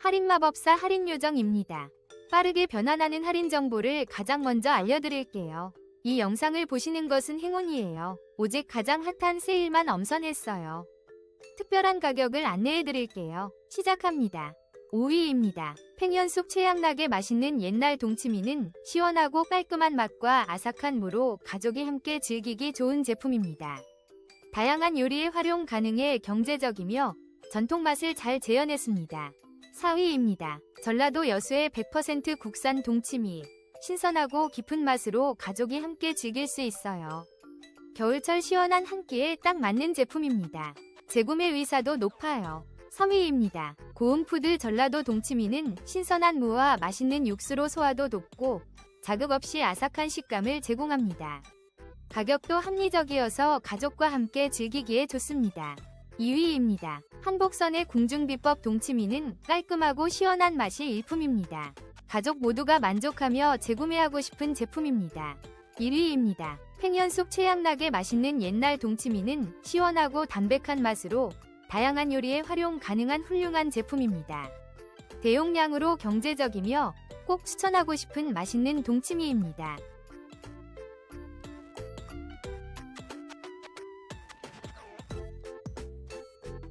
할인마법사 할인요정입니다. 빠르게 변환하는 할인 정보를 가장 먼저 알려드릴게요. 이 영상을 보시는 것은 행운이에요. 오직 가장 핫한 세일만 엄선했어요. 특별한 가격을 안내해드릴게요. 시작합니다. 5위입니다. 팽현숙 최양락의 맛있는 옛날 동치미는 시원하고 깔끔한 맛과 아삭한 무로 가족이 함께 즐기기 좋은 제품입니다. 다양한 요리에 활용 가능해 경제적이며 전통 맛을 잘 재현했습니다. 4위입니다. 전라도 여수의 100% 국산 동치미. 신선하고 깊은 맛으로 가족이 함께 즐길 수 있어요. 겨울철 시원한 한 끼에 딱 맞는 제품입니다. 재구매 의사도 높아요. 3위입니다. 고운푸드 전라도 동치미는 신선한 무와 맛있는 육수로 소화도 돕고 자극 없이 아삭한 식감을 제공합니다. 가격도 합리적이어서 가족과 함께 즐기기에 좋습니다. 2위입니다. 한복선의 궁중비법 동치미는 깔끔하고 시원한 맛이 일품입니다. 가족 모두가 만족하며 재구매하고 싶은 제품입니다. 1위입니다. 팽현숙 최양락의 맛있는 옛날 동치미는 시원하고 담백한 맛으로 다양한 요리에 활용 가능한 훌륭한 제품입니다. 대용량으로 경제적이며 꼭 추천하고 싶은 맛있는 동치미입니다.